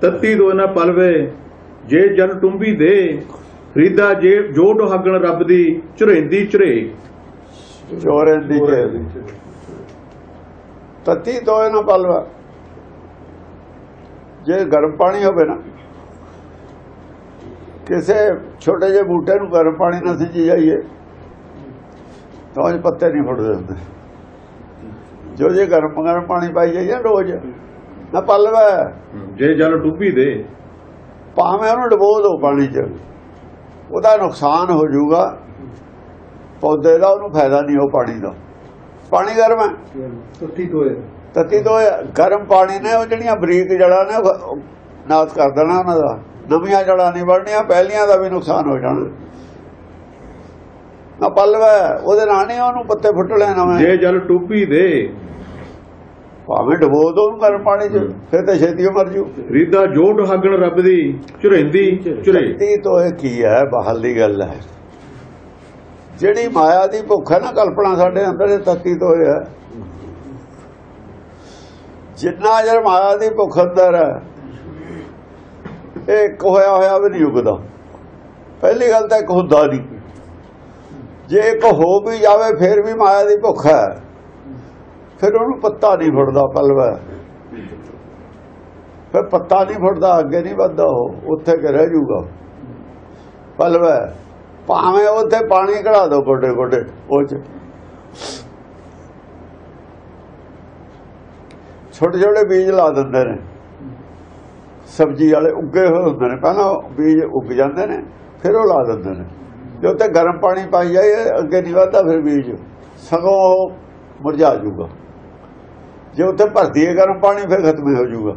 ਤੱਤੀ ਦੋ ਨਾ ਪਲਵੇ ਜੇ ਜਨ ਟੁੰਬੀ ਦੇ ਫਰੀਦਾ ਜੇ ਜੋ ਡਹਾਗਣ ਰੱਬ ਦੀ ਝੁਰੇਂਦੀ ਝੁਰੇ। ਚੋਰੇ ਦੀ ਕੇ ਤਤੀ ਨਾ ਪਲਵਾ। ਜੇ ਗਰਮ ਪਾਣੀ ਹੋਵੇ ਨਾ ਕਿਸੇ ਛੋਟੇ ਜਿਹੇ ਬੂਟੇ ਨੂੰ ਗਰਮ ਪਾਣੀ ਨਾਲ ਸਿੰਜੀ ਜਾਈਏ ਤਾਂ ਉਹ ਪੱਤੇ ਨਹੀਂ ਫੁੱਟਦੇ ਹੁੰਦੇ। ਜੋ ਜੇ ਗਰਮ ਗਰਮ ਪਾਣੀ ਪਾਈ ਜਾਈਏ ਰੋਜ਼। ਨਾ ਪਲਵਾ। ਜੇ ਜਲ ਡੁੱਬੀ ਦੇ। ਭਾਵੇਂ ਉਹਨੂੰ ਡਬੋ ਦਿਓ ਪਾਣੀ 'ਚ ਉਹਦਾ ਨੁਕਸਾਨ ਹੋ ਜਾਊਗਾ। ਪੌਦੇ ਦਾ ਉਹਨੂੰ ਫਾਇਦਾ ਨਹੀਂ ਉਹ ਪਾਣੀ ਦਾ। ਪਾਣੀ ਗਰਮ ਹੈ। ਤੱਤੀ ਤੋਏ ਤਤੀ ਇਹ ਗਰਮ ਪਾਣੀ ਨੇ ਉਹ ਜਿਹੜੀਆਂ ਬਰੀਕ ਜੜਾਂ ਨੇ ਨਾਸ ਕਰ ਦੇਣਾ ਉਹਨਾਂ ਦਾ। ਨਵੀਆਂ ਜੜਾਂ ਨਹੀਂ ਵੜਨੀਆਂ ਪਹਿਲੀਆਂ ਦਾ ਵੀ ਨੁਕਸਾਨ ਹੋ ਜਾਣਾ। ਨਾ ਪਲਵਾ ਉਹਦੇ ਨਾਲ ਨਹੀਂ ਉਹਨੂੰ ਪੱਤੇ ਫੁੱਟਣੇ ਨਵੇਂ ਜੇ ਜਲ ਡੁੱਬੀ ਦੇ ਭਾਵੇਂ ਡਬੋ ਦੋ ਉਹਨੂੰ ਗਰਮ ਪਾਣੀ 'ਚ ਫਿਰ ਤਾਂ ਛੇਤੀ ਮਰ ਜੂ। ਫਰੀਦਾ ਜੋ ਡਹਾਗਣ ਰੱਬ ਦੀ ਝੁਰੇਂਦੀ ਝੁਰੇ। ਤਤੀ ਤੋਂ ਇਹ ਕੀ ਹੈ ਬਾਹਰ ਦੀ ਗੱਲ ਹੈ। ਜਿਹੜੀ ਮਾਇਆ ਦੀ ਭੁੱਖ ਹੈ ਨਾ ਕਲਪਨਾ ਸਾਡੇ ਅੰਦਰ ਇਹ ਤਤੀ ਤੋਂ ਹੈ। ਜਿੰਨਾ ਜਰ ਮਾਇਆ ਦੀ ਭੁੱਖ ਅੰਦਰ ਹੈ ਇਹ ਇੱਕ ਹੋਇਆ ਹੋਇਆ ਵੀ ਨਹੀਂ ਉਗਦਾ। ਪਹਿਲੀ ਗੱਲ ਤਾਂ ਇੱਕ ਹੁੰਦਾ ਨਹੀਂ। ਜੇ ਇੱਕ ਹੋ ਵੀ ਜਾਵੇ ਫਿਰ ਵੀ ਮਾਇਆ ਦੀ ਭੁੱਖ ਹੈ। ਫਿਰ ਉਹਨੂੰ ਪੱਤਾ ਨਹੀਂ ਫੁੱਟਦਾ ਪਲਵਾ। ਫਿਰ ਪੱਤਾ ਨਹੀਂ ਫੁੱਟਦਾ, ਅੱਗੇ ਨਹੀਂ ਵੱਧਦਾ ਉਹ, ਉੱਥੇ ਕਿ ਰਹਿ ਜਾਊਗਾ। ਪਲਵਾ, ਭਾਵੇਂ ਉੱਥੇ ਪਾਣੀ ਘੜਾ ਦੋ ਗੋਡੇ ਗੋਡੇ, ਉਹ ਚ। ਛੋਟੇ ਛੋਟੇ ਬੀਜ ਲਾ ਦਿੰਦੇ ਨੇ। ਸਬਜ਼ੀ ਵਾਲੇ ਉੱਗੇ ਹੋਏ ਹੁੰਦੇ ਨੇ, ਪਹਿਲਾਂ ਉਹ ਬੀਜ ਉੱਗ ਜਾਂਦੇ ਨੇ, ਫਿਰ ਉਹ ਲਾ ਦਿੰਦੇ ਨੇ। ਜੇ ਉੱਤੇ ਗਰਮ ਪਾਣੀ ਪਾਈ ਜਾਏ, ਅੱਗੇ ਨਹੀਂ ਵੱਧਦਾ, ਫਿਰ ਬੀਜ ਸਗੋਂ ਉਹ ਮੁਰਝਾ ਜਾਊਗਾ। ਜੇ ਉੱਥੇ ਭਰਤੀ ਹੈ ਗਰਮ ਪਾਣੀ, ਫਿਰ ਖਤਮ ਹੋ ਜਾਊਗਾ।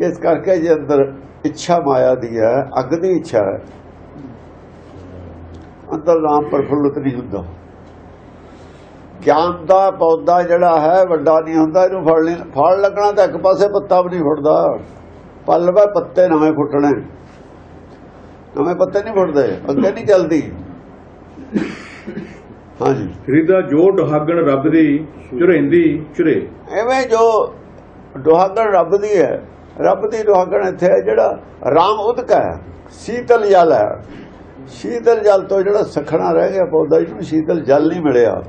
ਇਸ ਕਰਕੇ ਜੇ ਅੰਦਰ ਇੱਛਾ ਮਾਇਆ ਦੀ ਹੈ, ਅੱਗ ਦੀ ਇੱਛਾ ਹੈ, ਅੰਦਰ ਨਾਮ ਪ੍ਰਫੁੱਲਤ ਨਹੀਂ ਹੁੰਦਾ। ਗਿਆਨ ਦਾ ਪੌਦਾ ਜਿਹੜਾ ਹੈ, ਵੱਡਾ ਨਹੀਂ ਹੁੰਦਾ, ਇਹਨੂੰ ਫੜ ਲੈ ਫਲ ਲੱਗਣਾ ਤਾਂ ਇੱਕ ਪਾਸੇ ਪੱਤਾ ਵੀ ਨਹੀਂ ਫੁੱਟਦਾ। ਪੱਲਵਾ ਪੱਤੇ ਨਵੇਂ ਫੁੱਟਣੇ। ਨਵੇਂ ਪੱਤੇ ਨਹੀਂ ਫੁੱਟਦੇ, ਅੱਗੇ ਨਹੀਂ ਚੱਲਦੀ। ਹਾਂਜੀ। ਜੋ ਡਹਾਗਣ ਰੱਬ ਦੀ ਝੁਰੇਂਦੀ ਝੁਰੇ ਐਵੇਂ ਜੋ ਦੁਹਾਗਣ ਰੱਬ ਦੀ ਹੈ ਰੱਬ ਦੀ ਦੁਹਾਗਣ ਇੱਥੇ ਹੈ ਜਿਹੜਾ ਰਾਮ ਉਦਕ ਹੈ ਸੀਤਲ ਜਲ ਹੈ। ਸ਼ੀਤਲ ਜਲ ਤੋਂ ਜਿਹੜਾ ਸਖਣਾ ਰਹਿ ਗਿਆ ਪੌਦਾ ਜਿਹਨੂੰ ਸ਼ੀਤਲ ਜਲ ਨਹੀਂ ਮਿਲਿਆ।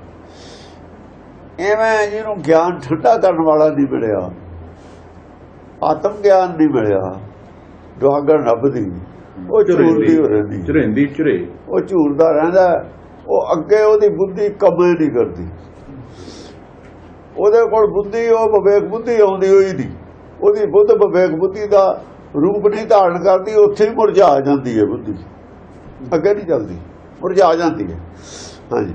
ਐਵੇਂ ਜਿਹਨੂੰ ਗਿਆਨ ਠੰਡਾ ਕਰਨ ਵਾਲਾ ਨਹੀਂ ਮਿਲਿਆ। ਆਤਮ ਗਿਆਨ ਨਹੀਂ ਮਿਲਿਆ ਦੁਹਾਗਣ ਰੱਬ ਦੀ। ਉਹ ਝੂਰਦੀ ਹੋ ਝੁਰੇਂਦੀ ਝੁਰੇ ਉਹ ਝੂਰਦਾ ਰਹਿੰਦਾ ਉਹ ਅੱਗੇ ਉਹਦੀ ਬੁੱਧੀ ਕਮੇ ਨਹੀਂ ਕਰਦੀ। ਉਹਦੇ ਕੋਲ ਬੁੱਧੀ ਉਹ ਵਿਵੇਕ ਬੁੱਧੀ ਆਉਂਦੀ ਹੋਈ ਨਹੀਂ। ਉਹਦੀ ਬੁੱਧ ਵਿਵੇਕ ਬੁੱਧੀ ਦਾ ਰੂਪ ਨਹੀਂ ਧਾਰਨ ਕਰਦੀ, ਉੱਥੇ ਹੀ ਮੁਰਝਾ ਜਾਂਦੀ ਹੈ ਬੁੱਧੀ। ਅੱਗੇ ਨਹੀਂ ਚੱਲਦੀ, ਮੁਰਝਾ ਜਾਂਦੀ ਹੈ। ਹਾਂਜੀ।